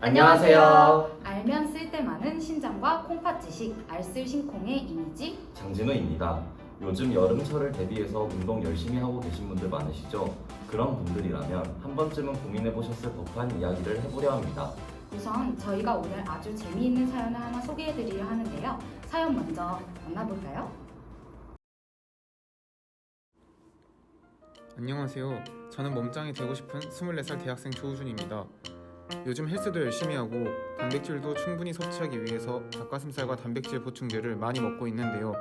안녕하세요. 알면 쓸때 많은 신장과 콩팥 지식, 알쓸 신콩의 이미지. 장진우입니다. 요즘 여름철을 대비해서 운동 열심히 하고 계신 분들 많으시죠? 그런 분들이라면 한 번쯤은 고민해 보셨을 법한 이야기를 해보려 합니다. 우선 저희가 오늘 아주 재미있는 사연을 하나 소개해드리려 하는데요. 사연 먼저 만나볼까요? 안녕하세요. 저는 몸짱이 되고 싶은 24살 대학생 조우준입니다. 요즘 헬스도 열심히 하고 단백질도 충분히 섭취하기 위해서 닭가슴살과 단백질 보충제를 많이 먹고 있는데요.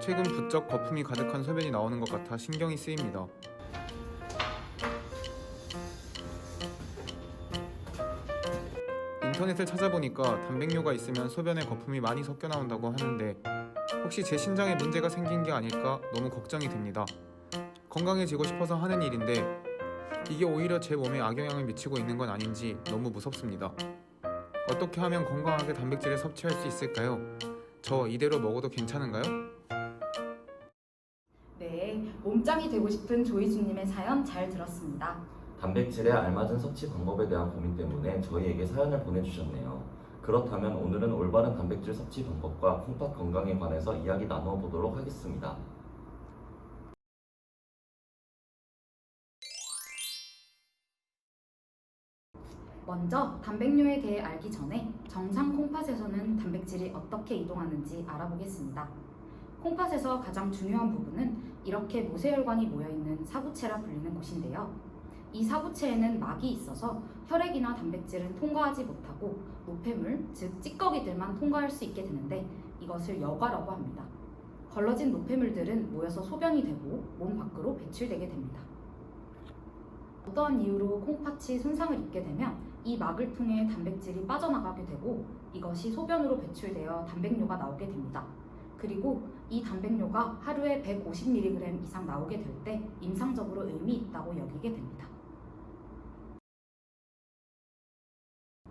최근 부쩍 거품이 가득한 소변이 나오는 것 같아 신경이 쓰입니다. 인터넷을 찾아보니까 단백뇨가 있으면 소변에 거품이 많이 섞여 나온다고 하는데 혹시 제 신장에 문제가 생긴 게 아닐까 너무 걱정이 됩니다. 건강해지고 싶어서 하는 일인데 이게 오히려 제 몸에 악영향을 미치고 있는 건 아닌지 너무 무섭습니다. 어떻게 하면 건강하게 단백질을 섭취할 수 있을까요? 저 이대로 먹어도 괜찮은가요? 네, 몸짱이 되고 싶은 조이주님의 사연 잘 들었습니다. 단백질에 알맞은 섭취 방법에 대한 고민 때문에 저희에게 사연을 보내주셨네요. 그렇다면 오늘은 올바른 단백질 섭취 방법과 콩팥 건강에 관해서 이야기 나누어 보도록 하겠습니다. 먼저 단백뇨에 대해 알기 전에 정상 콩팥에서는 단백질이 어떻게 이동하는지 알아보겠습니다. 콩팥에서 가장 중요한 부분은 이렇게 모세혈관이 모여있는 사구체라 불리는 곳인데요. 이 사구체에는 막이 있어서 혈액이나 단백질은 통과하지 못하고 노폐물, 즉 찌꺼기들만 통과할 수 있게 되는데 이것을 여과라고 합니다. 걸러진 노폐물들은 모여서 소변이 되고 몸 밖으로 배출되게 됩니다. 어떠한 이유로 콩팥이 손상을 입게 되면 이 막을 통해 단백질이 빠져나가게 되고 이것이 소변으로 배출되어 단백뇨가 나오게 됩니다. 그리고 이 단백뇨가 하루에 150mg 이상 나오게 될 때 임상적으로 의미 있다고 여기게 됩니다.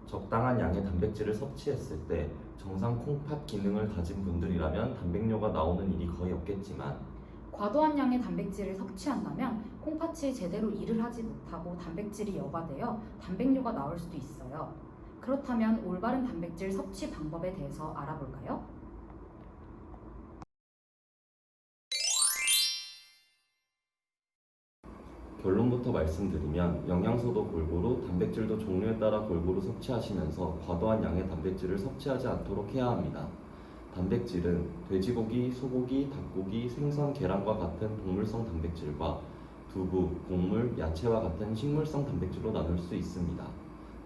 적당한 양의 단백질을 섭취했을 때 정상 콩팥 기능을 가진 분들이라면 단백뇨가 나오는 일이 거의 없겠지만 과도한 양의 단백질을 섭취한다면 콩팥이 제대로 일을 하지 못하고 단백질이 여과되어 단백뇨가 나올 수도 있어요. 그렇다면 올바른 단백질 섭취 방법에 대해서 알아볼까요? 결론부터 말씀드리면 영양소도 골고루 단백질도 종류에 따라 골고루 섭취하시면서 과도한 양의 단백질을 섭취하지 않도록 해야 합니다. 단백질은 돼지고기, 소고기, 닭고기, 생선, 계란과 같은 동물성 단백질과 두부, 곡물, 야채와 같은 식물성 단백질로 나눌 수 있습니다.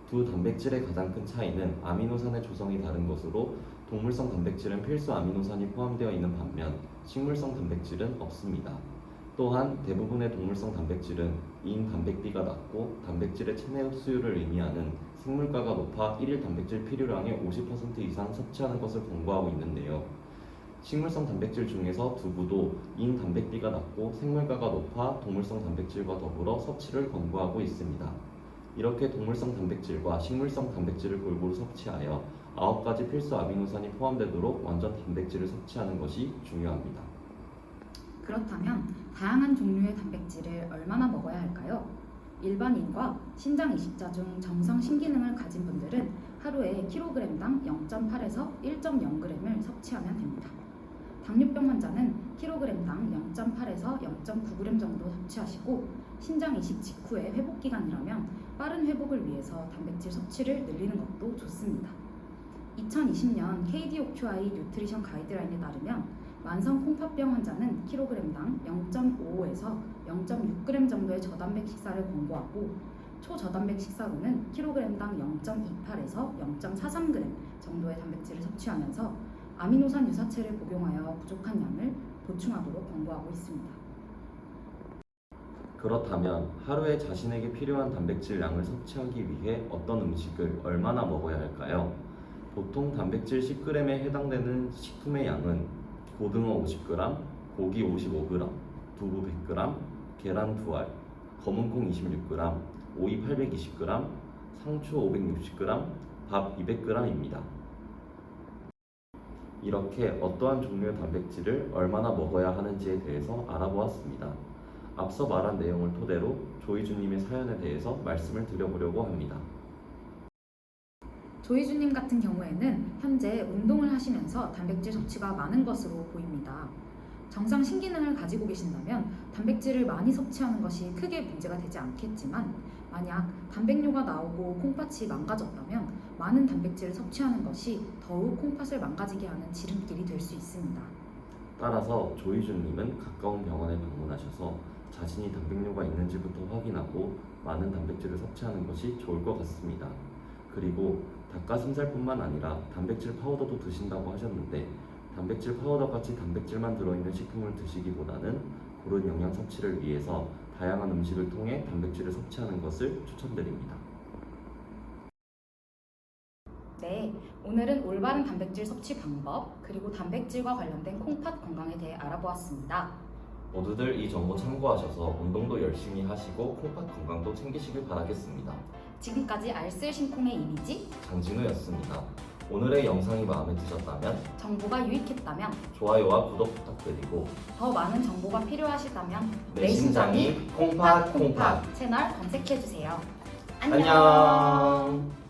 두 단백질의 가장 큰 차이는 아미노산의 조성이 다른 것으로 동물성 단백질은 필수 아미노산이 포함되어 있는 반면 식물성 단백질은 없습니다. 또한 대부분의 동물성 단백질은 인 단백비가 낮고 단백질의 체내 흡수율을 의미하는 생물가가 높아 일일 단백질 필요량의 50% 이상 섭취하는 것을 권고하고 있는데요. 식물성 단백질 중에서 두부도 인 단백비가 낮고 생물가가 높아 동물성 단백질과 더불어 섭취를 권고하고 있습니다. 이렇게 동물성 단백질과 식물성 단백질을 골고루 섭취하여 9가지 필수 아미노산이 포함되도록 완전 단백질을 섭취하는 것이 중요합니다. 그렇다면 다양한 종류의 단백질을 얼마나 먹어야 할까요? 일반인과 신장 이식자 중 정상 신기능을 가진 분들은 하루에 킬로그램당 0.8에서 1.0g을 섭취하면 됩니다. 당뇨병 환자는 킬로그램당 0.8에서 0.9g 정도 섭취하시고 신장 이식 직후의 회복 기간이라면 빠른 회복을 위해서 단백질 섭취를 늘리는 것도 좋습니다. 2020년 KDOQI 뉴트리션 가이드라인에 따르면 만성 콩팥병 환자는 킬로그램당 0.55에서 0.6g 정도의 저단백 식사를 권고하고 초저단백 식사로는 킬로그램당 0.28에서 0.43g 정도의 단백질을 섭취하면서 아미노산 유사체를 복용하여 부족한 양을 보충하도록 권고하고 있습니다. 그렇다면 하루에 자신에게 필요한 단백질 양을 섭취하기 위해 어떤 음식을 얼마나 먹어야 할까요? 보통 단백질 10g에 해당되는 식품의 양은 고등어 50g, 고기 55g, 두부 100g, 계란 2알, 검은콩 26g, 오이 820g, 상추 560g, 밥 200g입니다. 이렇게 어떠한 종류의 단백질을 얼마나 먹어야 하는지에 대해서 알아보았습니다. 앞서 말한 내용을 토대로 조이주님의 사연에 대해서 말씀을 드려보려고 합니다. 조희주님 같은 경우에는 현재 운동을 하시면서 단백질 섭취가 많은 것으로 보입니다. 정상 신기능을 가지고 계신다면 단백질을 많이 섭취하는 것이 크게 문제가 되지 않겠지만 만약 단백뇨가 나오고 콩팥이 망가졌다면 많은 단백질을 섭취하는 것이 더욱 콩팥을 망가지게 하는 지름길이 될 수 있습니다. 따라서 조희준님은 가까운 병원에 방문하셔서 자신이 단백뇨가 있는지부터 확인하고 많은 단백질을 섭취하는 것이 좋을 것 같습니다. 그리고 닭가슴살뿐만 아니라 단백질 파우더도 드신다고 하셨는데 단백질 파우더 같이 단백질만 들어있는 식품을 드시기보다는 고른 영양 섭취를 위해서 다양한 음식을 통해 단백질을 섭취하는 것을 추천드립니다. 네, 오늘은 올바른 단백질 섭취 방법 그리고 단백질과 관련된 콩팥 건강에 대해 알아보았습니다. 모두들 이 정보 참고하셔서 운동도 열심히 하시고 콩팥 건강도 챙기시길 바라겠습니다. 지금까지 알쓸신콩의 이미지 장진우였습니다. 오늘의 영상이 마음에 드셨다면 정보가 유익했다면 좋아요와 구독 부탁드리고 더 많은 정보가 필요하시다면 내 심장이 콩팥 콩팥 채널 검색해주세요. 안녕.